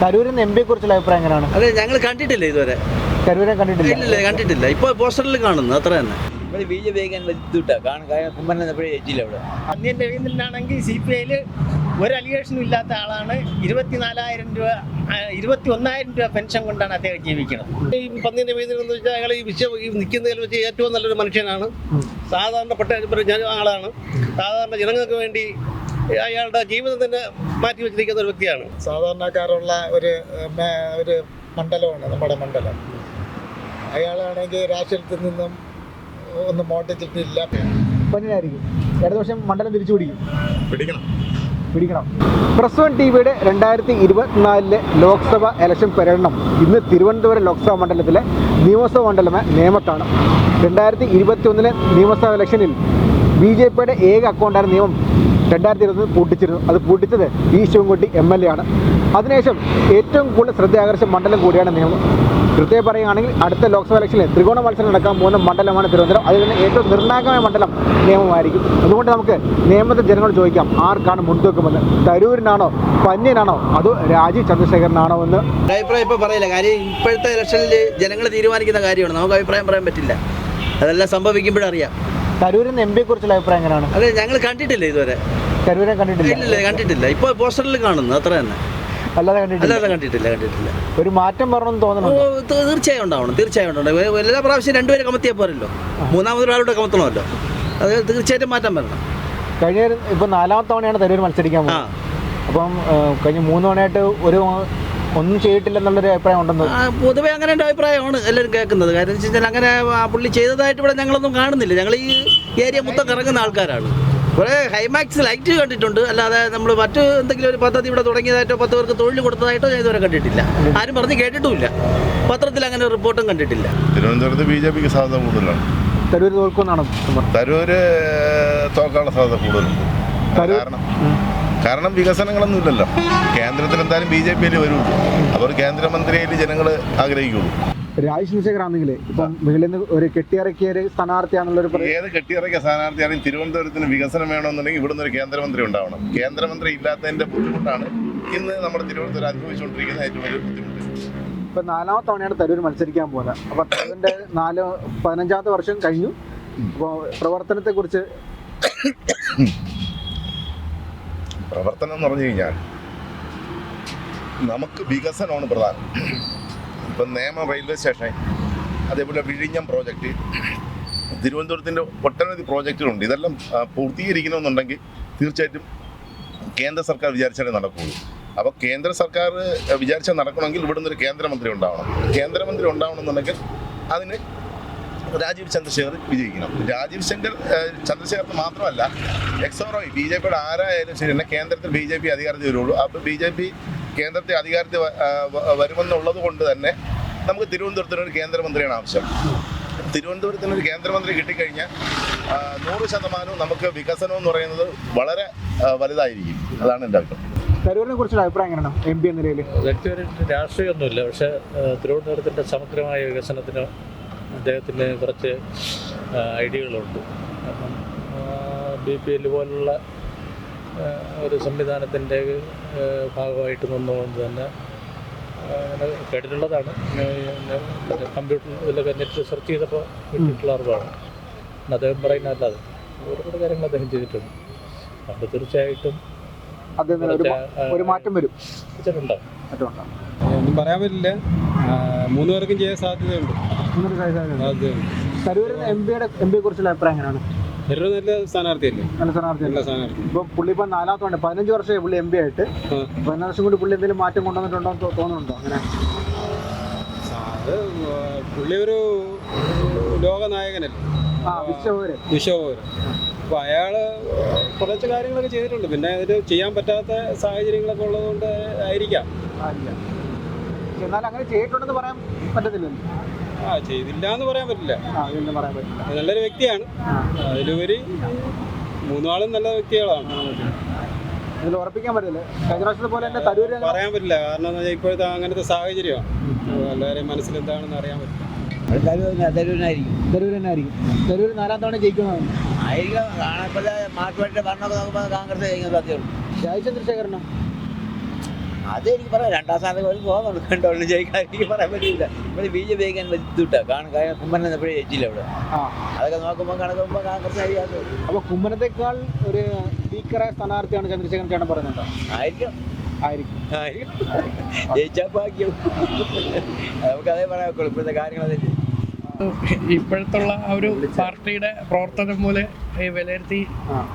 തരൂരിൽ M പിയെ കുറിച്ചുള്ള അഭിപ്രായം എങ്ങനെയാണ്? അതെ ഞങ്ങൾ കണ്ടിട്ടില്ല ഇതുവരെ. തരൂരെ കണ്ടിട്ടില്ല. ഇല്ല കണ്ടിട്ടില്ല. ഇപ്പോൾ പോസ്റ്ററിൽ കാണുന്നു അത്ര തന്നെ. ബി ജെ പി പന്ന്യൻ രവീന്ദ്രനാണെങ്കിൽ സി പി ഐയിൽ ഒരു അലിഗേഷനും ഇല്ലാത്ത ആളാണ്. ഇരുപത്തിനാലായിരം രൂപ ഇരുപത്തി ഒന്നായിരം രൂപ പെൻഷൻ കൊണ്ടാണ് അദ്ദേഹം ജീവിക്കുന്നത്. ഈ പന്നിന്റെ വീതിൽ എന്ന് വെച്ചാൽ അയാൾ ഈ വിശ്വ ഈ നിൽക്കുന്നതിൽ വെച്ച് ഏറ്റവും നല്ലൊരു മനുഷ്യനാണ്. സാധാരണപ്പെട്ട ഒരു ആളാണ്. സാധാരണ ജനങ്ങൾക്ക് വേണ്ടി അയാളുടെ ജീവിതം തന്നെ മാറ്റി വെച്ചിരിക്കുന്ന ഒരു വ്യക്തിയാണ്. സാധാരണക്കാരുള്ള ഒരു ഒരു മണ്ഡലമാണ് നമ്മുടെ മണ്ഡലം. അയാളാണെങ്കിൽ രാഷ്ട്രീയത്തിൽ നിന്നും ഒന്നും മോട്ടിച്ചിട്ടില്ല. പന്നിനായിരിക്കും. ഇടതുപക്ഷം മണ്ഡലം തിരിച്ചു പിടിക്കും. പിടിക്കണം. പിടിക്കണം. പ്രസ് വൺ ടി വിയുടെ രണ്ടായിരത്തി ഇരുപത്തിനാലിലെ ലോക്സഭ ഇലക്ഷൻ പര്യടനം ഇന്ന് തിരുവനന്തപുരം ലോക്സഭാ മണ്ഡലത്തിലെ നിയമസഭാ മണ്ഡലമായ നേമത്താണ് രണ്ടായിരത്തി ഇരുപത്തി ഒന്നിലെ നിയമസഭാ ഇലക്ഷനിൽ ബി ജെ പിയുടെ ഏക അക്കൗണ്ടായ നിയമം രണ്ടായിരത്തി ഇരുപത്തി പൂട്ടിച്ചിരുന്നു. അത് പൂട്ടിച്ചത് ഈ ശിവൻകുട്ടി എം എൽ എ ആണ്. അതിനുശേഷം ഏറ്റവും കൂടുതൽ ശ്രദ്ധ ആകർഷിച്ച മണ്ഡലം കൂടിയാണ് നിയമം. കൃത്യമായി പറയുകയാണെങ്കിൽ അടുത്ത ലോക്സഭാ ഇലക്ഷനിൽ ത്രികോണ മത്സരം നടക്കാൻ പോകുന്ന മണ്ഡലമാണ് തിരുവനന്തപുരം. അതിൽ തന്നെ ഏറ്റവും നിർണായകമായ മണ്ഡലം നിയമമായിരിക്കും. അതുകൊണ്ട് നമുക്ക് നിയമത്തെ ജനങ്ങളോട് ചോദിക്കാം ആർക്കാണ് മുൻതൂക്കമെന്ന് തരൂരിനാണോ പന്യനാണോ അതോ രാജീവ് ചന്ദ്രശേഖരനാണോ എന്ന്? അഭിപ്രായം ഇപ്പോൾ പറയില്ല. കാര്യം ഇപ്പോഴത്തെ ഇലക്ഷനിൽ ജനങ്ങൾ തീരുമാനിക്കുന്ന കാര്യമാണ്. നമുക്ക് അഭിപ്രായം പറയാൻ പറ്റില്ല. അതെല്ലാം സംഭവിക്കുമ്പോഴറിയാം തരൂരിൽ എം പിയെ കുറിച്ചുള്ള അഭിപ്രായം എങ്ങനെയാണ്? അതെ ഞങ്ങൾ കണ്ടിട്ടില്ല ഇതുവരെ? തരൂരെ കണ്ടിട്ടില്ല. ഇല്ല കണ്ടിട്ടില്ല. ഇപ്പോൾ പോസ്റ്ററിൽ കാണുന്നു അത്ര തന്നെ. അല്ലാതെ കണ്ടിട്ടില്ല. അല്ലാതെ കണ്ടിട്ടില്ല കണ്ടിട്ടില്ല. ഒരു മാറ്റം വരണമെന്ന് തോന്നുന്നു തീർച്ചയായും ഉണ്ടാവണം തീർച്ചയായും ഉണ്ടാവണം. എല്ലാ പ്രാവശ്യം രണ്ടുപേരെ കമത്തിയാൽ പോരല്ലോ. മൂന്നാമത് മൂന്നാമതൊരാളൂടെ കമത്തണമല്ലോ. അത് തീർച്ചയായിട്ടും മാറ്റം വരണം. കഴിഞ്ഞ ഇപ്പൊ നാലാമത്തെ തവണയാണ് തരൂർ മത്സരിക്കാൻ പോകുന്നത്. അപ്പം കഴിഞ്ഞ മൂന്ന് തവണയായിട്ട് ഒരു ഒന്നും ചെയ്തിട്ടില്ലെന്നുള്ളൊരു അഭിപ്രായം ഉണ്ടെന്ന് പൊതുവെ അങ്ങനെ ഒരു അഭിപ്രായമാണ് എല്ലാവരും കേൾക്കുന്നത്. കാര്യം വെച്ച് കഴിഞ്ഞാൽ അങ്ങനെ ആ പുള്ളി ചെയ്തതായിട്ട് ഇവിടെ ഞങ്ങളൊന്നും കാണുന്നില്ല. ഞങ്ങൾ ഈ ഏരിയ മൊത്തം കറങ്ങുന്ന ആൾക്കാരാണ്. കുറേ ഹൈമാക്സ് ലൈറ്റ് കണ്ടിട്ടുണ്ട്. അല്ലാതെ നമ്മൾ മറ്റു എന്തെങ്കിലും ഒരു പദ്ധതി ഇവിടെ തുടങ്ങിയതായിട്ടോ പത്ത് പേർക്ക് തൊഴിൽ കൊടുത്തതായിട്ടോ ഞാൻ ഇതുവരെ കണ്ടിട്ടില്ല. ആരും പറഞ്ഞ് കേട്ടിട്ടുമില്ല. പത്രത്തിൽ അങ്ങനെ റിപ്പോർട്ടും കണ്ടിട്ടില്ല. തിരുവനന്തപുരത്ത് ബി ജെ പിക്ക് സാധ്യത കൂടുതലാണ്. തരൂർ തോൽക്കുമെന്നാണ്. തരൂര് തോക്കാനുള്ള സാധ്യത കൂടുതലുണ്ട്. കാരണം കാരണം വികസനങ്ങളൊന്നും ഇല്ലല്ലോ. കേന്ദ്രത്തിൽ എന്തായാലും ബി ജെ പിയിൽ വരുള്ളൂ. അവർ കേന്ദ്രമന്ത്രിയിൽ ജനങ്ങൾ ആഗ്രഹിക്കുള്ളൂ. രാജ് ചന്ദ്രശേഖർ ആണെങ്കിൽ ഇപ്പം മുകളിൽ നിന്ന് ഒരു കെട്ടിയിറക്കിയ ഒരു സ്ഥാനാർത്ഥിയാണല്ലോ പറ- ഏത് കെട്ടിയിറക്കിയ സ്ഥാനാർത്ഥിയാണെങ്കിൽ തിരുവനന്തപുരത്തിന് വികസനം വേണമെന്നുണ്ടെങ്കിൽ ഇവിടുന്ന് ഒരു കേന്ദ്രമന്ത്രി ഉണ്ടാവണം. കേന്ദ്രമന്ത്രി ഇല്ലാത്തതിന്റെ ബുദ്ധിമുട്ടാണ് ഇന്ന് നമ്മുടെ തിരുവനന്തപുരം അനുഭവിച്ചുകൊണ്ടിരിക്കുന്ന ഏറ്റവും വലിയ ബുദ്ധിമുട്ട്. ഇപ്പൊ നാലാമത്തെ തവണയാണ് തരൂർ മത്സരിക്കാൻ പോകുന്നത് അപ്പൊ തരൂരിന്റെ നാല് പതിനഞ്ചാമത്തെ വർഷം കഴിഞ്ഞു. അപ്പോൾ പ്രവർത്തനത്തെ കുറിച്ച് പ്രവർത്തനം എന്ന് പറഞ്ഞു കഴിഞ്ഞാൽ നമുക്ക് വികസനമാണ് പ്രധാനം. ഇപ്പം നേമം റെയിൽവേ സ്റ്റേഷൻ അതേപോലെ വിഴിഞ്ഞം പ്രോജക്റ്റ് തിരുവനന്തപുരത്തിന്റെ ഒട്ടനവധി പ്രോജക്റ്റുകളുണ്ട്. ഇതെല്ലാം പൂർത്തീകരിക്കണമെന്നുണ്ടെങ്കിൽ തീർച്ചയായിട്ടും കേന്ദ്ര സർക്കാർ വിചാരിച്ചാലേ നടക്കുകയുള്ളൂ. അപ്പോൾ കേന്ദ്ര സർക്കാർ വിചാരിച്ചാൽ നടക്കണമെങ്കിൽ ഇവിടുന്ന് ഒരു കേന്ദ്രമന്ത്രി ഉണ്ടാവണം. കേന്ദ്രമന്ത്രി ഉണ്ടാവണമെന്നുണ്ടെങ്കിൽ അതിന് രാജീവ് ചന്ദ്രശേഖർ വിജയിക്കണം. രാജീവ് ശങ്കർ ചന്ദ്രശേഖർ മാത്രമല്ല എക്സോറോയി ബി ജെ പിയുടെ ആരായാലും ശരി തന്നെ കേന്ദ്രത്തിൽ ബി ജെ പി അധികാരത്തിൽ വരുള്ളൂ. അപ്പോൾ ബി ജെ പി കേന്ദ്രത്തിൽ അധികാരത്തിൽ വരുമെന്നുള്ളത് കൊണ്ട് തന്നെ നമുക്ക് തിരുവനന്തപുരത്തിന് ഒരു കേന്ദ്രമന്ത്രിയാണ് ആവശ്യം. തിരുവനന്തപുരത്തിന് ഒരു കേന്ദ്രമന്ത്രി കിട്ടിക്കഴിഞ്ഞാൽ നൂറ് ശതമാനവും നമുക്ക് വികസനം എന്ന് പറയുന്നത് വളരെ വലുതായിരിക്കും. അതാണ് എന്റെ അഭിപ്രായം. തരൂരിനെ കുറിച്ചുള്ള അഭിപ്രായം എങ്ങനെയാണ്? എം പി എന്ന നിലയിൽ? വ്യക്തിപരമായിട്ട് രാഷ്ട്രീയമൊന്നുമില്ല. പക്ഷേ തിരുവനന്തപുരത്തിന്റെ സമഗ്രമായ വികസനത്തിന് അദ്ദേഹത്തിന് കുറച്ച് ഐഡിയകളുണ്ട്. കാരണം ബി പി എൽ പോലുള്ള ഒരു സംവിധാനത്തിന്റെ ഭാഗമായിട്ട് നിന്നുകൊണ്ട് തന്നെ അങ്ങനെ കേട്ടിട്ടുള്ളതാണ്. കമ്പ്യൂട്ടറിൽ കമ്പ്യൂട്ടർ ഇതിലൊക്കെ നെറ്റ് സെർച്ച് ചെയ്തപ്പോൾ കിട്ടിയിട്ടുള്ള അറിവാണ്. അദ്ദേഹം അദ്ദേഹം പറയുന്നതല്ലാതെ ഒരുപാട് കാര്യങ്ങൾ അദ്ദേഹം ചെയ്തിട്ടുണ്ട്. അപ്പോൾ തീർച്ചയായിട്ടും അദ്ദേഹം ഒരു ഒരു മാറ്റം വരും? ഉണ്ടാവും. പറയാൻ പറ്റില്ല. മൂന്ന് പേർക്കും ചെയ്യാൻ സാധ്യതയുണ്ട്. തരൂരിൽ എം പിയുടെ എം പിയെ കുറിച്ചുള്ള അഭിപ്രായം എങ്ങനെയാണ്? നല്ല സ്ഥാനാർത്ഥിയല്ലേ? നല്ല സ്ഥാനാർത്ഥി നല്ല സ്ഥാനാർത്ഥി. ഇപ്പൊ പുള്ളി ഇപ്പൊ നാലാമത്തെ തവണ പതിനഞ്ച് വർഷമായി പുള്ളി എം പി ആയിട്ട്. പതിനാല് വർഷം കൂടി പുള്ളി എന്തെങ്കിലും മാറ്റം കൊണ്ടുവന്നിട്ടുണ്ടോ തോന്നുന്നുണ്ടോ അങ്ങനെ? പുള്ളി ഒരു ലോകനായകനല്ലേ? വിശ്വപൗരൻ അപ്പോൾ അയാൾ കുറച്ച് കാര്യങ്ങളൊക്കെ ചെയ്തിട്ടുണ്ട്. പിന്നെ അതിൽ ചെയ്യാൻ പറ്റാത്ത സാഹചര്യങ്ങളൊക്കെ ഉള്ളതുകൊണ്ട് ആയിരിക്കാം. എന്നാലും അങ്ങനെ ചെയ്തിട്ടുണ്ടെന്ന് പറയാൻ പറ്റത്തില്ലല്ലോ. ആ ചെയ്തില്ല എന്ന് പറയാൻ പറ്റില്ല. പറയാൻ പറ്റില്ല. നല്ലൊരു വ്യക്തിയാണ്. അതിലുപരി മൂന്നാളും നല്ല വ്യക്തികളാണ്. ഇതിൽ ഉറപ്പിക്കാൻ പറ്റില്ല. കഴിഞ്ഞ പ്രാവശ്യത്തെ പോലെ തന്നെ തരൂര് പറയാൻ പറ്റില്ല. കാരണം ഇപ്പോഴത്തെ അങ്ങനത്തെ സാഹചര്യമാണ്. എല്ലാവരെയും മനസ്സിൽ എന്താണെന്ന് അറിയാൻ പറ്റില്ല. തരൂരിനായിരിക്കും. നാലാം തവണ ജയിക്കുന്നതാണ് ആയിരിക്കും. കാണാൻ മാർക്കുമായിട്ട് ഭരണമൊക്കെ നോക്കുമ്പോൾ കോൺഗ്രസ് ജയിക്കാൻ സാധ്യതയുള്ളൂ രാജ് ചന്ദ്രശേഖരനോ അത് എനിക്ക് പറയാം. രണ്ടാം സ്ഥാനത്ത് പോലും പോകുന്നുണ്ട് കണ്ടോ ജയിക്കാൻ എനിക്ക് പറയാൻ പറ്റില്ല. ഇവിടെ ബി ജെ പി ജയിക്കാൻ ബുദ്ധിമുട്ടാ കാരണം കാര്യം കുമ്മനം എപ്പോഴും ജയിച്ചില്ല അവിടെ അതൊക്കെ നോക്കുമ്പോൾ കണക്കുമ്പോൾ കോൺഗ്രസ് അറിയാതെ അപ്പൊ കുമ്മനത്തെക്കാൾ ഒരു സ്പീക്കറെ സ്ഥാനാർത്ഥിയാണ് ചന്ദ്രശേഖരൻ ചേട്ടൻ പറയുന്നത്. ആയിരിക്കും. ആയിരിക്കും. ആയിരിക്കും. ജയിച്ചാൽ ഭാഗ്യം. നമുക്ക് അതേ പറയാൻ ഇപ്പോഴത്തെ കാര്യങ്ങൾ അതല്ലേ ഇപ്പോഴത്തുള്ള ആ ഒരു പാർട്ടിയുടെ പ്രവർത്തനം പോലെ ഈ വിലയിരുത്തി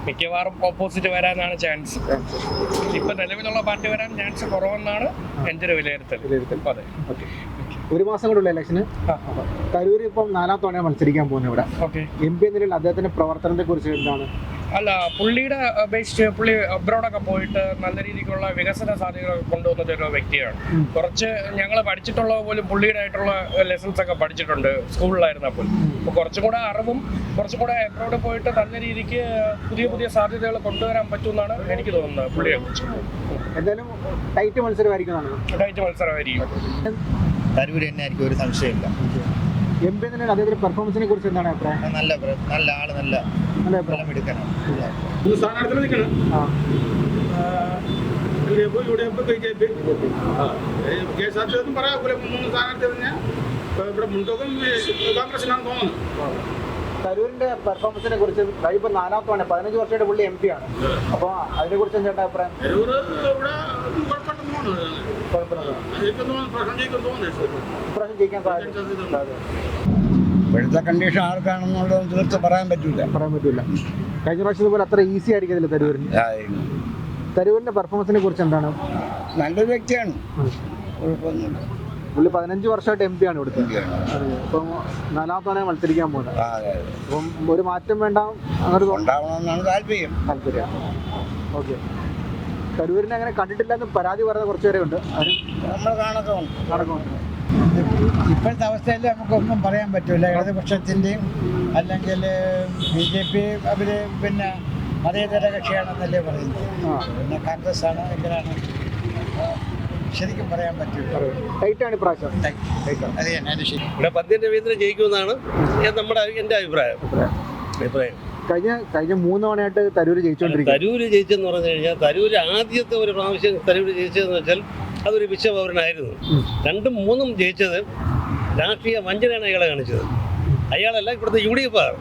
മിക്കവാറും ഓപ്പോസിറ്റ് വരാനാണ് ചാൻസ് ഇപ്പൊ നിലവിലുള്ള പാർട്ടി വരാൻ ചാൻസ് കുറവെന്നാണ് എന്റെ ഒരു വിലയിരുത്തൽ. അതെ. ഒരു മാസം കൂടെ ഉള്ള ഇലക്ഷന് തരൂർ ഇപ്പം നാലാം തവണ മത്സരിക്കാൻ പോകുന്നത് ഇവിടെ. എം പി എന്നതിൽ അദ്ദേഹത്തിന്റെ പ്രവർത്തനത്തെ കുറിച്ച് എന്താണ്? അല്ല പുള്ളിയുടെ ബേസ്ഡ് പുള്ളി അബ്രോഡൊക്കെ പോയിട്ട് നല്ല രീതിക്കുള്ള വികസന സാധ്യതകൾ കൊണ്ടുവന്ന ഒരു വ്യക്തിയാണ്. കുറച്ച് ഞങ്ങൾ പഠിച്ചിട്ടുള്ള പോലും പുള്ളിയുടെ ആയിട്ടുള്ള ലെസൺസ് ഒക്കെ പഠിച്ചിട്ടുണ്ട് സ്കൂളിലായിരുന്നപ്പോൾ അപ്പോൾ കുറച്ചും കൂടെ അറിവും കുറച്ചും കൂടെ അബ്രോഡ് പോയിട്ട് നല്ല രീതിക്ക് പുതിയ പുതിയ സാധ്യതകൾ കൊണ്ടുവരാൻ പറ്റുമെന്നാണ് എനിക്ക് തോന്നുന്നത് പുള്ളിയെ കുറിച്ച്. എന്തായാലും ടൈറ്റ് മത്സരമായിരിക്കും ടൈറ്റ് മത്സരമായിരിക്കും. തരൂർ തന്നെ ആയിരിക്കും ഒരു സംശയമില്ല. എം പി അദ്ദേഹത്തിന്റെ പെർഫോമൻസിനെ കുറിച്ച് എന്താണ് അഭിപ്രായം? നല്ല നല്ല ആൾ നല്ല നല്ല അഭിപ്രായം. എടുക്കാനാണ് സ്ഥാനാർത്ഥി നിൽക്കണം. F B J P K S R T ഒന്നും പറയാൻ മൂന്ന് സ്ഥാനാർത്ഥി പറഞ്ഞാൽ ഇവിടെ മുൻതൂക്കം കോൺഗ്രസിനാണെന്ന് തോന്നുന്നത് തരൂരിന്റെ പെർഫോമൻസിനെ കുറിച്ച് ഇപ്പൊ നാലാമത്തവണ തവണ പതിനഞ്ച് വർഷമായിട്ട് പുള്ളി എം പി ആണ്. അപ്പൊ അതിനെ കുറിച്ച് എന്താ അഭിപ്രായം? ഇപ്രാവശ്യം ജയിക്കാൻ ഇപ്പോഴത്തെ കണ്ടീഷൻ ആർക്കാണെന്നുള്ളത് തീർച്ച പറയാൻ പറ്റൂല. പറയാൻ പറ്റില്ല കഴിഞ്ഞ പ്രാവശ്യം പോലെ അത്ര ഈസി ആയിരിക്കത്തില്ല തരൂരിന്. തരൂരിന്റെ പെർഫോമൻസിനെ കുറിച്ച് എന്താണ്? നല്ലൊരു വ്യക്തിയാണ്. കുഴപ്പമൊന്നുമില്ല. പുള്ളി പതിനഞ്ച് വർഷമായിട്ട് എം പി ആണ് ഇവിടുത്തെ അപ്പം നാലാം തവണ മത്സരിക്കാൻ പോകുന്നത്. അപ്പം ഒരു മാറ്റം വേണ്ട അങ്ങനെ താല്പര്യം. താല്പര്യം. ഓക്കെ. കരൂരിനെ അങ്ങനെ കണ്ടിട്ടില്ല എന്ന് പരാതി പറയുന്ന കുറച്ച് പേരെ ഉണ്ട്. നമ്മൾ ഇപ്പോഴത്തെ അവസ്ഥയിൽ നമുക്കൊന്നും പറയാൻ പറ്റില്ല ഇടതുപക്ഷത്തിന്റെയും അല്ലെങ്കിൽ ബി ജെ പി അവർ പിന്നെ മതേതര കക്ഷിയാണെന്നല്ലേ പറയുന്നത്. പിന്നെ കോൺഗ്രസ് ആണ് എങ്കിലാണ് ശരിക്കും പറയാൻ പറ്റില്ല. ഇപ്രാവശ്യം. ഇവിടെ പദ്യം രവീന്ദ്രൻ ജയിക്കുമെന്നാണ് നമ്മുടെ എന്റെ അഭിപ്രായം. അഭിപ്രായം. കഴിഞ്ഞ കഴിഞ്ഞ മൂന്ന് തവണയായിട്ട് തരൂര് ജയിച്ചുകൊണ്ടിരിക്കും തരൂര് ജയിച്ചെന്ന് പറഞ്ഞു കഴിഞ്ഞാൽ തരൂര് ആദ്യത്തെ ഒരു പ്രാവശ്യം തരൂര് ജയിച്ചതെന്ന് വെച്ചാൽ അതൊരു വിശ്വപൗരനായിരുന്നു. രണ്ടും മൂന്നും ജയിച്ചത് രാഷ്ട്രീയ വഞ്ചനയാണ് അയാളെ കാണിച്ചത്. അയാളല്ല ഇവിടുത്തെ യു ഡി എഫ് ആണ്.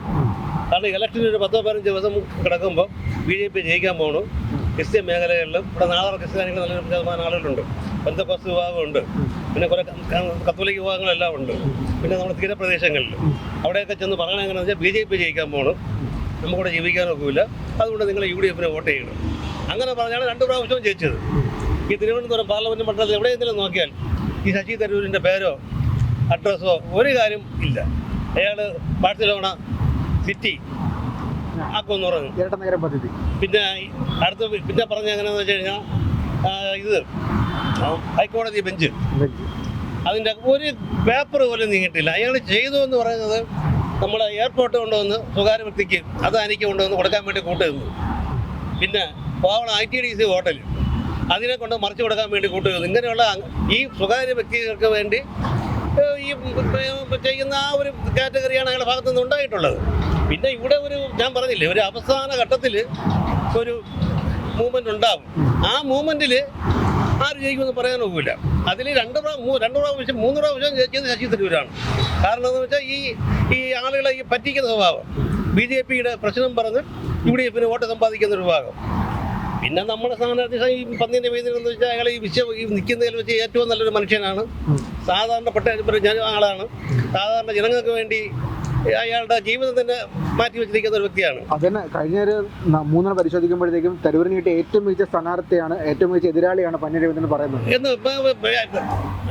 കാരണം ഇലക്ഷന് ഒരു പത്തോ പതിനഞ്ച് ദിവസം കിടക്കുമ്പോൾ ബി ജെ പി ജയിക്കാൻ പോകണം ക്രിസ്ത്യൻ മേഖലകളിലും ഇവിടെ നാളെ ക്രിസ്ത്യാനികൾ നല്ലൊരു ശതമാനം ആളുകളുണ്ട്. ബന്ധപ്പസ് വിഭാഗമുണ്ട്. പിന്നെ കുറെ ക- ക- കത്തോലിക് വിഭാഗങ്ങളെല്ലാം ഉണ്ട്. പിന്നെ നമ്മുടെ തീരപ്രദേശങ്ങളിൽ അവിടെയൊക്കെ ചെന്ന് പറയണത് എങ്ങനെയാണെന്ന് വെച്ചാൽ ബി ജെ പി ജയിക്കാൻ പോകണം നമുക്കിവിടെ ജീവിക്കാനൊക്കില്ല. അതുകൊണ്ട് നിങ്ങൾ യു ഡി എഫിനെ വോട്ട് ചെയ്യണം. അങ്ങനെ പറഞ്ഞാണ് രണ്ട് പ്രാവശ്യവും ജയിച്ചത്. ഈ തിരുവനന്തപുരം പാർലമെന്റ് മണ്ഡലത്തിൽ എവിടെയെങ്കിലും നോക്കിയാൽ ഈ ശശി തരൂരിന്റെ പേരോ അഡ്രസ്സോ ഒരു കാര്യം ഇല്ല. അയാൾ ബാഴ്സലോണ സിറ്റി ആക്കുമെന്ന് പറഞ്ഞു. പിന്നെ അടുത്ത പിന്നെ പറഞ്ഞ എങ്ങനെയാണെന്ന് വെച്ച് കഴിഞ്ഞാൽ ഇത് ഹൈക്കോടതി ബെഞ്ച്. അതിന്റെ ഒരു പേപ്പർ പോലും നീങ്ങിയിട്ടില്ല. അയാൾ ചെയ്തു എന്ന് പറയുന്നത് നമ്മൾ എയർപോർട്ട് കൊണ്ടുവന്ന് സ്വകാര്യ വ്യക്തിക്ക് അത് അനിക്ക് കൊണ്ടുവന്ന് കൊടുക്കാൻ വേണ്ടി കൂട്ടുകയെന്ന് പിന്നെ പാവണ I T D C hotel. അതിനെ കൊണ്ട് മറിച്ചു കൊടുക്കാൻ വേണ്ടി കൂട്ടുകയെന്ന് ഇങ്ങനെയുള്ള ഈ സ്വകാര്യ വ്യക്തികൾക്ക് വേണ്ടി ഈ ചെയ്യുന്ന ആ ഒരു കാറ്റഗറിയാണ് അയാളുടെ ഭാഗത്തു നിന്ന് ഉണ്ടായിട്ടുള്ളത്. പിന്നെ ഇവിടെ ഒരു ഞാൻ പറഞ്ഞില്ലേ ഒരു അവസാന ഘട്ടത്തിൽ ഒരു മൂവ്മെന്റ് ഉണ്ടാവും. ആ മൂവ്മെന്റിൽ ആര് ജയിക്കുമെന്ന് പറയാൻ ഒക്കില്ല. അതിൽ രണ്ട് പ്രാവശ്യം രണ്ട് പ്രാവശ്യം മൂന്ന് പ്രാവശ്യം ജയിച്ചത് ശശി തരൂരാണ്. കാരണം എന്ന് വെച്ചാൽ ഈ ഈ ആളുകളെ ഈ പറ്റിക്കുന്ന സ്വഭാവം. ബി ജെ പിയുടെ പ്രശ്നം പറഞ്ഞ് യു ഡി എഫിന് വോട്ട് സമ്പാദിക്കുന്ന ഒരു ഭാഗം പിന്നെ നമ്മുടെ സ്ഥാനാർത്ഥി ഈ പന്നിന്റെ വേദിയിൽ എന്ന് വെച്ചാൽ അയാൾ ഈ വിശ്വ ഈ നിൽക്കുന്നതിൽ വെച്ച് ഏറ്റവും നല്ലൊരു മനുഷ്യനാണ്. സാധാരണപ്പെട്ട ഞാൻ ആളാണ്. സാധാരണ ജനങ്ങൾക്ക് വേണ്ടി അയാളുടെ ജീവിതം തന്നെ മാറ്റി വെച്ചിരിക്കുന്ന ഒരു വ്യക്തിയാണ്. അതന്നെ കഴിഞ്ഞ ഒരു മൂന്നെണ്ണം പരിശോധിക്കുമ്പോഴത്തേക്കും തരൂരിന് കിട്ടിയ ഏറ്റവും മികച്ച സ്ഥാനാർത്ഥിയാണ് ഏറ്റവും മികച്ച എതിരാളിയാണ് പന്നി രവീന്ദ്രൻ പറയുന്നത്. എന്ന്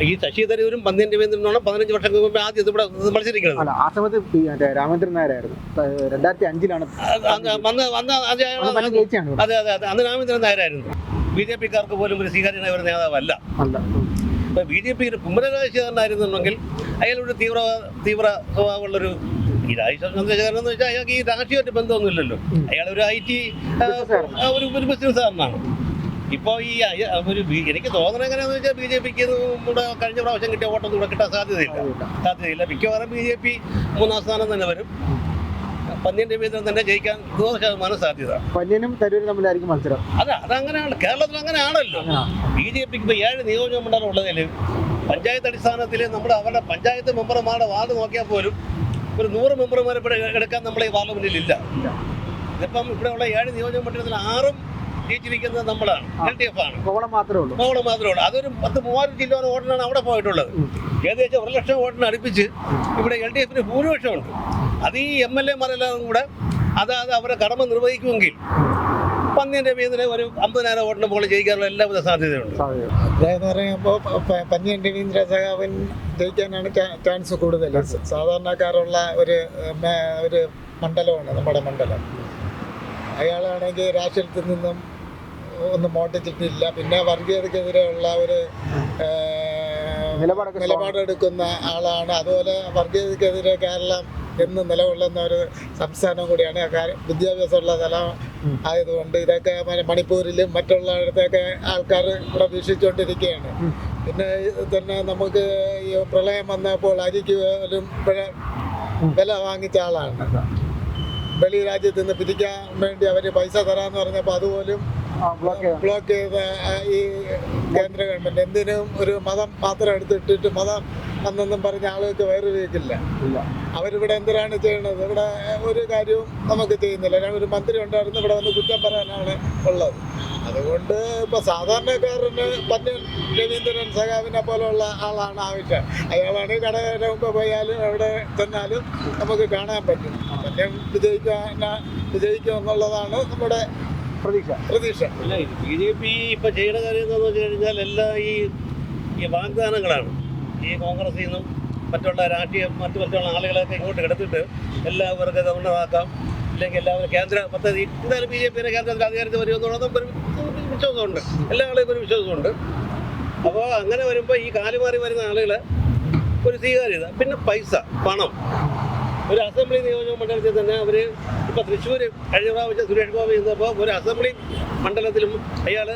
ഈ ശശി തരൂരും പന്നി രവീന്ദ്രനാണ് പതിനഞ്ച് വർഷം മുമ്പ് ആദ്യം ഇവിടെ മത്സരിക്കുന്നത്. അല്ല ആ സമയത്ത് മറ്റേ രാമേന്ദ്രൻ നായരായിരുന്നു. രണ്ടായിരത്തി അഞ്ചിലാണ് അത് അത്. അതെ അന്ന് രാമേന്ദ്രൻ നായരായിരുന്നു. ബി ജെ പിക്കാർക്ക് പോലും ഒരു സ്വീകാര്യനായ ഒരു നേതാവല്ല. ഇപ്പൊ ബി ജെ പിയുടെ കുമ്മനരാജശേഖരനായിരുന്നുണ്ടെങ്കിൽ അയാളൊരു തീവ്ര തീവ്ര സ്വഭാവമുള്ളൊരു ഈ രാജശേഖരൻ ചന്ദ്രശേഖരൻ എന്ന് വെച്ചാൽ അയാൾക്ക് ഈ രാഷ്ട്രീയമായിട്ട് ബന്ധമൊന്നുമില്ലല്ലോ. അയാൾ ഒരു ഐ ടി ഒരു ഒരു ബിസിനസ്സുകാരനാണ് ഇപ്പോൾ ഈ ഒരു എനിക്ക് തോന്നുന്നത് എങ്ങനെയാണെന്ന് വെച്ചാൽ ബി ജെ പിക്ക് കൂടെ കഴിഞ്ഞ പ്രാവശ്യം കിട്ടിയ വോട്ടൊന്നും കൂടെ കിട്ടാൻ സാധ്യതയില്ല. സാധ്യതയില്ല. മിക്കവാറും ബി ജെ പി മൂന്നാം സ്ഥാനം തന്നെ വരും. പന്ന്യൻ രവീന്ദ്രൻ തന്നെ ജയിക്കാൻ നൂറ് ശതമാനം സാധ്യത. പന്യനും തരൂരും തമ്മിലായിരിക്കും മത്സരം. അതെ അതങ്ങനെയാണ്. കേരളത്തിൽ അങ്ങനെയാണല്ലോ. അങ്ങനെയാ. ബി ജെ പിക്ക് ഇപ്പോൾ ഏഴ് നിയോജക മണ്ഡലം ഉള്ളതിൽ പഞ്ചായത്ത് അടിസ്ഥാനത്തിൽ നമ്മുടെ അവരുടെ പഞ്ചായത്ത് മെമ്പർമാരുടെ വാർഡ് നോക്കിയാൽ പോലും ഒരു നൂറ് മെമ്പർമാരെ ഇവിടെ എടുക്കാൻ നമ്മളെ ഈ പാർലമെന്റിൽ ഇല്ല. ഇതിപ്പം ഇവിടെയുള്ള ഏഴ് നിയോജക മണ്ഡലത്തിൽ ആറും ജയിച്ചിരിക്കുന്നത് നമ്മളാണ്. എൽ ഡി എഫ് ആണ്. കോവളം മാത്രമേ ഉള്ളൂ. കോവളം മാത്രമേ ഉള്ളൂ. അതൊരു പത്ത് മൂവായിരം ജില്ല വോട്ടിനാണ് അവിടെ പോയിട്ടുള്ളത്. ഏകദേശം ഒരു ലക്ഷം വോട്ടിന് അടുപ്പിച്ച് ഇവിടെ എൽ ഡി എഫിന് ഭൂരിപക്ഷമുണ്ട്. അത് ഈ എം എൽ എമാരെല്ലാം കൂടെ അതായത് അവരെ കടമ നിർവഹിക്കുമെങ്കിൽ പന്ന്യൻ രവീന്ദ്രനെ ഒരു അമ്പതിനായിരം വോട്ടിന് മുകളിൽ ജയിക്കാനുള്ള എല്ലാവിധ സാധ്യതയുണ്ട്. അതായത് പറയുമ്പോൾ പന്ന്യൻ രവീന്ദ്ര സഖാവൻ ജയിക്കാനാണ് ചാൻസ് കൂടുതൽ. സാധാരണക്കാരുള്ള ഒരു ഒരു മണ്ഡലമാണ് നമ്മുടെ മണ്ഡലം. അയാളാണെങ്കിൽ രാഷ്ട്രീയത്തിൽ നിന്നും ഒന്നും മോട്ടിച്ചിട്ടില്ല പിന്നെ വർഗീയതക്കെതിരെയുള്ള ഒരു നിലപാടെടുക്കുന്ന ആളാണ്. അതുപോലെ വർഗീയതക്കെതിരെ കേരളം എന്ന് നിലകൊള്ളുന്ന ഒരു സംസ്ഥാനം കൂടിയാണ് വിദ്യാഭ്യാസമുള്ള സ്ഥലം ആയതുകൊണ്ട് ഇതൊക്കെ മണിപ്പൂരിലും മറ്റുള്ളിടത്തൊക്കെ ആൾക്കാർ ഇവിടെ വീക്ഷിച്ചുകൊണ്ടിരിക്കുകയാണ്. പിന്നെ തന്നെ നമുക്ക് ഈ പ്രളയം വന്നപ്പോൾ അരിക്ക് പോലും വില- വില വാങ്ങിച്ച ആളാണ്. വെളി രാജ്യത്ത് നിന്ന് പിരിക്കാൻ വേണ്ടി അവർ പൈസ തരാന്ന് പറഞ്ഞപ്പോൾ അതുപോലും ബ്ലോക്ക് ചെയ്ത ഈ കേന്ദ്ര ഗവൺമെന്റ് എന്തിനും ഒരു മതം മാത്രം എടുത്തിട്ടിട്ട് മതം എന്നെന്നും പറഞ്ഞ ആളുകൾക്ക് വീക്കില്ല ഇല്ല. അവരിവിടെ എന്തിനാണ് ചെയ്യുന്നത്? ഇവിടെ ഒരു കാര്യവും നമുക്ക് ചെയ്യുന്നില്ല. ഞാൻ ഒരു മന്ത്രി ഉണ്ടായിരുന്നു ഇവിടെ വന്ന് കുറ്റം പറയാനാണ് ഉള്ളത്. അതുകൊണ്ട് ഇപ്പൊ സാധാരണക്കാരന് പന്നി രവീന്ദ്രൻ സഖാവിനെ പോലെയുള്ള ആളാണ് ആവശ്യം. അയാളാണ് കടയുടെ മുമ്പ് പോയാലും എവിടെ ചെന്നാലും നമുക്ക് കാണാൻ പറ്റും. പന്ന്യൻ വിജയിക്കാൻ വിജയിക്കും എന്നുള്ളതാണ് നമ്മുടെ പ്രതീക്ഷ. പ്രതീക്ഷ. അല്ല ബി ജെ പി ഇപ്പൊ ചെയ്യുന്ന കാര്യം എന്താണെന്ന് വെച്ച് കഴിഞ്ഞാൽ എല്ലാ ഈ ഈ വാഗ്ദാനങ്ങളാണ്. ഈ കോൺഗ്രസിൽ നിന്നും മറ്റുള്ള രാഷ്ട്രീയ മറ്റു മറ്റുള്ള ആളുകളൊക്കെ ഇങ്ങോട്ട് എടുത്തിട്ട് എല്ലാവർക്കും ഗവർണറാക്കാം ഇല്ലെങ്കിൽ എല്ലാവരും കേന്ദ്ര പദ്ധതി എന്തായാലും ബി ജെ പിയുടെ കേന്ദ്രത്തിൽ അധികാരത്തിൽ വരുമെന്നുള്ളത് ഒരു വിശ്വാസമുണ്ട്. എല്ലാ ആളുകൾക്കും ഒരു വിശ്വാസമുണ്ട്. അപ്പോൾ അങ്ങനെ വരുമ്പോൾ ഈ കാലുമാറി വരുന്ന ആളുകൾ ഒരു സ്വീകാര്യത പിന്നെ പൈസ പണം. ഒരു അസംബ്ലി നിയോജക മണ്ഡലത്തിൽ തന്നെ അവർ ഇപ്പോൾ തൃശ്ശൂർ കഴിഞ്ഞ പ്രാവശ്യം സുരേഷ് ഗോപി ചെയ്തപ്പോൾ ഒരു അസംബ്ലി മണ്ഡലത്തിലും അയാൾ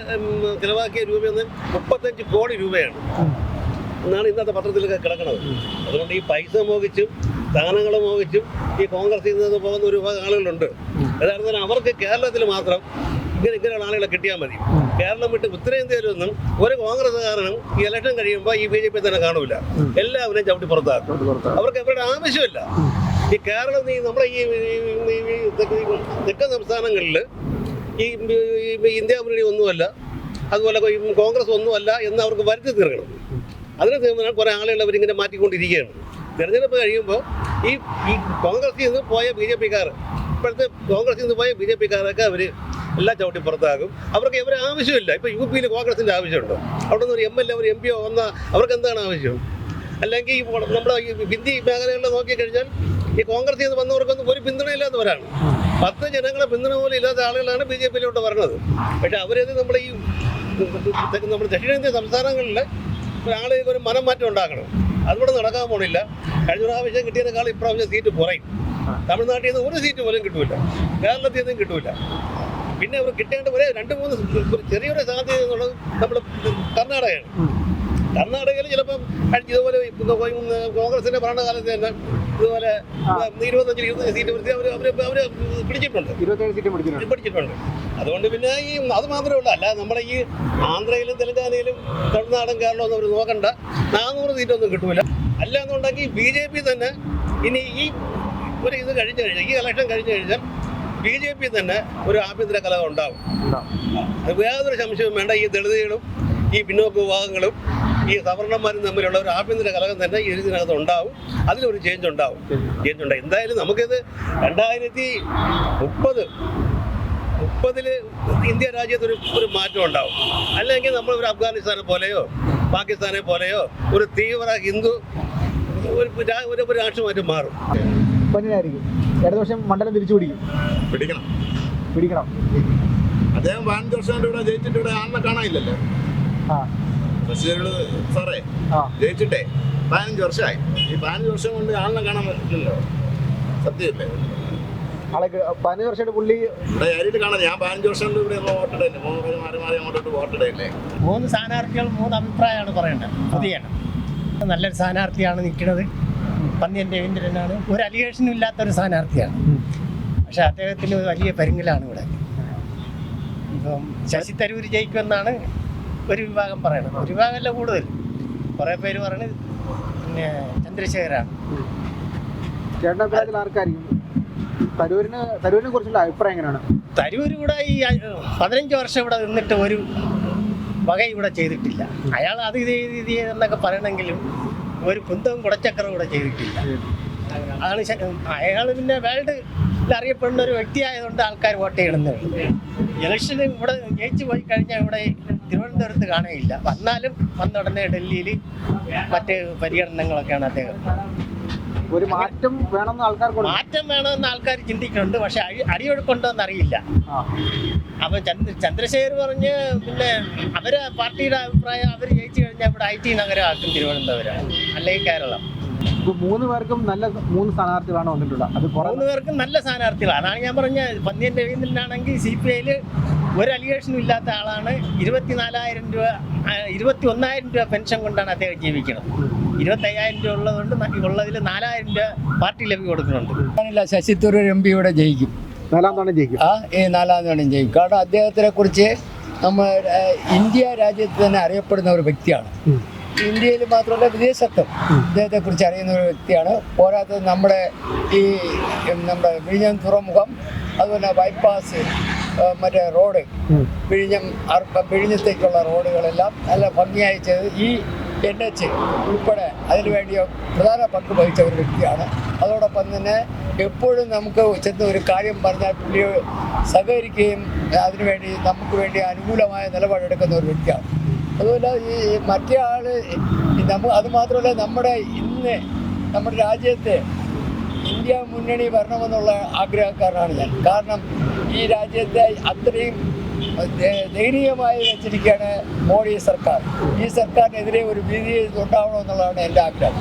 ചിലവാക്കിയ രൂപയെന്ന് മുപ്പത്തഞ്ച് കോടി രൂപയാണ്. എന്നാണ് ഇന്നത്തെ പത്രത്തിൽ കിടക്കുന്നത് അതുകൊണ്ട് ഈ പൈസ മോഹിച്ചും സ്ഥാനങ്ങൾ മോഹിച്ചും ഈ കോൺഗ്രസിൽ നിന്ന് പോകുന്ന ഒരു വിഭാഗം ആളുകളുണ്ട്. യഥാർത്ഥത്തിൽ അവർക്ക് കേരളത്തിൽ മാത്രം ഇങ്ങനെ ഇങ്ങനെയുള്ള ആളുകളെ കിട്ടിയാൽ മതി. കേരളം വിട്ട് ഉത്തരേന്ത്യയിലൊന്നും ഒരു കോൺഗ്രസ്സുകാരനും ഈ ഇലക്ഷൻ കഴിയുമ്പോൾ ഈ ബി ജെ പി തന്നെ കാണൂല. എല്ലാവരും ചവിട്ടി പുറത്താക്കും. അവർക്ക് അവരുടെ ആവശ്യമില്ല. ഈ കേരളം ഈ നമ്മുടെ ഈ ഈ- ഈ- ഈ തെക്ക് തെക്കൻ സംസ്ഥാനങ്ങളിൽ ഈ ഇന്ത്യ മുന്നണി ഒന്നുമല്ല അതുപോലെ കോൺഗ്രസ് ഒന്നുമല്ല എന്ന് അവർക്ക് വരുത്തി തീർക്കണം. അതിനെ തീർന്നാൽ കുറേ ആളുകൾ അവരിങ്ങനെ മാറ്റിക്കൊണ്ടിരിക്കുകയാണ്. തെരഞ്ഞെടുപ്പ് കഴിയുമ്പോൾ ഈ ഈ കോൺഗ്രസിൽ നിന്ന് പോയ ബി ജെ പിക്കാർ ഇപ്പോഴത്തെ കോൺഗ്രസിൽ നിന്ന് പോയ ബി ജെ പിക്കാരൊക്കെ അവർ എല്ലാം ചവിട്ടി പുറത്താകും. അവർക്ക് ഇവരെ ആവശ്യമില്ല. ഇപ്പോൾ യു പിയിൽ കോൺഗ്രസിന്റെ ആവശ്യമുണ്ടോ? അവിടെ നിന്ന് ഒരു എം എൽ എ ഒരു എം പിയോ വന്നാൽ അവർക്ക് എന്താണ് ആവശ്യം? അല്ലെങ്കിൽ ഈ നമ്മുടെ ഹിന്ദി മേഖലകളിൽ നോക്കിക്കഴിഞ്ഞാൽ ഈ കോൺഗ്രസിൽ നിന്ന് വന്നവർക്കൊന്നും ഒരു പിന്തുണയില്ലാത്തവരാണ് പത്ത് ജനങ്ങളെ പിന്തുണ പോലും ഇല്ലാത്ത ആളുകളാണ് ബി ജെ പിയിലോട്ട് വരുന്നത് പക്ഷെ അവരത് നമ്മുടെ ഈ നമ്മുടെ ദക്ഷിണേന്ത്യൻ സംസ്ഥാനങ്ങളിൽ ആളുകൾക്ക് ഒരു മനം മാറ്റം ഉണ്ടാക്കണം. അതുകൂടെ നടക്കാൻ പോണില്ല. കഴിഞ്ഞ പ്രാവശ്യം കിട്ടിയതിനേക്കാൾ ഇപ്രാവശ്യം സീറ്റ് കുറയും. തമിഴ്നാട്ടിൽ നിന്ന് ഒരു സീറ്റ് പോലും കിട്ടൂല. കേരളത്തിൽ നിന്നും കിട്ടൂല. പിന്നെ അവർ കിട്ടേണ്ട ഒരേ രണ്ട് മൂന്ന് ചെറിയൊരു സാധ്യത എന്നുള്ളത് നമ്മുടെ കർണാടകയാണ്. കർണാടകയിൽ ചിലപ്പം കഴിഞ്ഞ ഇതുപോലെ കോൺഗ്രസിന്റെ ഭരണകാലത്ത് തന്നെ ഇതുപോലെ ഇരുപത്തഞ്ച് ഇരുപത്തഞ്ച് സീറ്റ് വൃത്തി അവർ അവർ അവർ പിടിച്ചിട്ടുണ്ട്. ഇരുപത്തേഴ് സീറ്റ് പിടിച്ചിട്ടുണ്ട്. പിടിച്ചിട്ടുണ്ട്. അതുകൊണ്ട് പിന്നെ ഈ അത് മാത്രമേ ഉള്ളൂ. അല്ല നമ്മുടെ ഈ ആന്ധ്രയിലും തെലങ്കാനയിലും തമിഴ്നാടും കേരളം ഒന്നും അവർ നോക്കണ്ട. നാനൂറ് സീറ്റൊന്നും കിട്ടൂല. അല്ല എന്നുണ്ടെങ്കിൽ ബി ജെ പി തന്നെ ഇനി ഈ ഒരു ഇത് കഴിഞ്ഞു കഴിഞ്ഞാൽ ഈ ഇലക്ഷൻ കഴിഞ്ഞു കഴിഞ്ഞാൽ ബി ജെ പി തന്നെ ഒരു ആഭ്യന്തര കലഹം ഉണ്ടാവും. യാതൊരു സംശയവും വേണ്ട. ഈ ദളിതുകളും ഈ പിന്നോക്ക വിഭാഗങ്ങളും ഈ സവർണന്മാരും തമ്മിലുള്ള ഒരു ആഭ്യന്തര കലകം തന്നെ ഈ ഇതിനകത്ത് ഉണ്ടാവും. അതിലൊരു ചേഞ്ച് ഉണ്ടാവും. ചേഞ്ച് ഉണ്ടാവും. എന്തായാലും നമുക്കിത് രണ്ടായിരത്തി മുപ്പത് മുപ്പതിൽ ഇന്ത്യ രാജ്യത്ത് ഒരു ഒരു മാറ്റം ഉണ്ടാവും. അല്ലെങ്കിൽ നമ്മൾ ഒരു അഫ്ഗാനിസ്ഥാനെ പോലെയോ പാകിസ്ഥാനെ പോലെയോ ഒരു തീവ്ര ഹിന്ദു ഒരു ഒരു രാഷ്ട്രമായിട്ട് മാറും. പന്നിനായിരിക്കും ഇടതുപക്ഷം മണ്ഡലം തിരിച്ചു പിടിക്കും പിടിക്കണം. പിടിക്കണം. അദ്ദേഹം പതിനഞ്ച് വർഷം കൂടെ ഇവിടെ ജയിച്ചിട്ട് ഇവിടെ ആളിനെ കാണാനില്ലല്ലോ. ആ. ബഷീറുകൾ സാറേ ആ. ജയിച്ചിട്ടേ. പതിനഞ്ച് വർഷമായി. ഈ പതിനഞ്ച് വർഷം കൊണ്ട് ആളിനെ കാണാൻ പറ്റില്ലല്ലോ. സത്യമല്ലേ? ആളെ പതിനഞ്ച് വർഷമായിട്ട് പുള്ളി ഇവിടെ ആയിട്ട് കാണാൻ ഞാൻ പതിനഞ്ച് വർഷം കൊണ്ട് ഇവിടെ വോട്ടിടല്ലേ മൂന്ന് പേര് മാറി മാറി അങ്ങോട്ടോട്ട് വോട്ടിടല്ലേ മൂന്ന് സ്ഥാനാർത്ഥികൾ മൂന്ന് അഭിപ്രായമാണ് പറയേണ്ടത്. പുതിയാണ് നല്ലൊരു സ്ഥാനാർത്ഥിയാണ് നിൽക്കുന്നത്. പന്നിയൻ രവീന്ദ്രനാണ്. ഒരു അലിഗേഷനും ഇല്ലാത്ത ഒരു സ്ഥാനാർത്ഥിയാണ് പക്ഷെ അദ്ദേഹത്തിന് വലിയ പരുങ്ങലാണ് ഇവിടെ. ഇപ്പം ശശി തരൂർ ജയിക്കുമെന്നാണ് ഒരു വിഭാഗം പറയണം. ഒരു വിഭാഗമല്ല കൂടുതൽ. കുറേ പേര് പറയണത് പിന്നെ ചന്ദ്രശേഖരാണ്. ചേട്ടന്റെ അഭിപ്രായത്തിൽ ആർക്കായിരിക്കും? തരൂരിന് തരൂരിനെ കുറിച്ചുള്ള അഭിപ്രായം എങ്ങനെയാണ്? തരൂർ ഇവിടെ ഈ പതിനഞ്ച് വർഷം ഇവിടെ നിന്നിട്ട് ഒരു വക ഇവിടെ ചെയ്തിട്ടില്ല. അയാൾ അത് ഇത് ചെയ്ത് ഇത് ചെയ്തെന്നൊക്കെ പറയണമെങ്കിലും ഒരു കുന്തവും കുടച്ചക്കറും ഇവിടെ ചെയ്തിട്ടില്ല. അതാണ് അയാൾ പിന്നെ വേൾഡ് അറിയപ്പെടുന്ന ഒരു വ്യക്തിയായതുകൊണ്ട് ആൾക്കാർ വോട്ട് ചെയ്യണമെന്നേ. ഉള്ളൂ ഇലക്ഷന് ഇവിടെ ജയിച്ചു പോയി കഴിഞ്ഞാൽ ഇവിടെ തിരുവനന്തപുരത്ത് കാണുകയില്ല. വന്നാലും വന്ന ഉടനെ ഡൽഹിയിൽ മറ്റ് പര്യടനങ്ങളൊക്കെയാണ് അദ്ദേഹം. ഒരു മാറ്റം വേണമെന്ന് ആൾക്കാർ മാറ്റം വേണമെന്ന് ആൾക്കാർ ചിന്തിക്കുന്നുണ്ട്. പക്ഷെ അടി അടിയൊഴുക്കുണ്ടോ എന്നറിയില്ല അപ്പൊ ചന്ദ്ര ചന്ദ്രശേഖർ പറഞ്ഞ് പിന്നെ അവർ പാർട്ടിയുടെ അഭിപ്രായം അവർ ജയിച്ചു കഴിഞ്ഞാൽ ഇവിടെ ഐ ടി നഗരമാക്കും തിരുവനന്തപുരം അല്ലെങ്കിൽ കേരളം. മൂന്ന് പേർക്കും നല്ല മൂന്ന് സ്ഥാനാർത്ഥികളാണ് വന്നിട്ടുള്ളത്. അത് കുറെ മൂന്ന് പേർക്കും നല്ല സ്ഥാനാർത്ഥികളാണ്. അതാണ് ഞാൻ പറഞ്ഞ പന്നിയൻ രവീന്ദ്രനാണെങ്കിൽ സി പി ഐയിൽ ഒരു അലിഗേഷനും ഇല്ലാത്ത ആളാണ്. ഇരുപത്തിനാലായിരം രൂപ ഇരുപത്തി ഒന്നായിരം രൂപ പെൻഷൻ കൊണ്ടാണ് അദ്ദേഹം ജീവിക്കുന്നത്. ഇരുപത്തയ്യായിരം രൂപ ഉള്ളതുകൊണ്ട് ഉള്ളതിൽ നാലായിരം രൂപ പാർട്ടി ലഭ്യ കൊടുക്കുന്നുണ്ട്. ശശി തരൂർ എം പി ഇവിടെ ജയിക്കും. നാലാം തവണ ജയിക്കും. ആ ഈ നാലാം തവണ ജയിക്കും. കാരണം അദ്ദേഹത്തിനെ കുറിച്ച് നമ്മൾ ഇന്ത്യ രാജ്യത്ത് തന്നെ അറിയപ്പെടുന്ന ഒരു വ്യക്തിയാണ്. ഇന്ത്യയിൽ മാത്രമല്ല വിദേശത്തും ഇദ്ദേഹത്തെ കുറിച്ച് അറിയുന്ന ഒരു വ്യക്തിയാണ്. പോരാത്തത് നമ്മുടെ ഈ നമ്മുടെ വിഴിഞ്ഞം തുറമുഖം അതുപോലെ ബൈപ്പാസ് മറ്റേ റോഡ്. വിഴിഞ്ഞം അർപ്പ- വിഴിഞ്ഞത്തേക്കുള്ള റോഡുകളെല്ലാം നല്ല ഭംഗിയായി ചെയ്ത് ഈ എൻ എച്ച് ഉൾപ്പെടെ അതിനുവേണ്ടി പ്രധാന പങ്ക് വഹിച്ച ഒരു വ്യക്തിയാണ്. അതോടൊപ്പം തന്നെ എപ്പോഴും നമുക്ക് ചെന്ന് ഒരു കാര്യം പറഞ്ഞാൽ പുള്ളി സഹകരിക്കുകയും അതിനുവേണ്ടി നമുക്ക് വേണ്ടി അനുകൂലമായ നിലപാടെടുക്കുന്ന ഒരു വ്യക്തിയാണ്. അതുപോലെ ഈ മറ്റേ ആൾ നമ്മ അത് മാത്രമല്ല നമ്മുടെ ഇന്ന് നമ്മുടെ രാജ്യത്തെ ഇന്ത്യ മുന്നണി വരണമെന്നുള്ള ആഗ്രഹക്കാരനാണ് ഞാൻ. കാരണം ഈ രാജ്യത്തെ അത്രയും ദയനീയമായി വെച്ചിരിക്കുകയാണ് മോഡി സർക്കാർ. ഈ സർക്കാരിനെതിരെ ഒരു ഭീതി ഉണ്ടാവണമെന്നുള്ളതാണ് എന്റെ ആഗ്രഹം.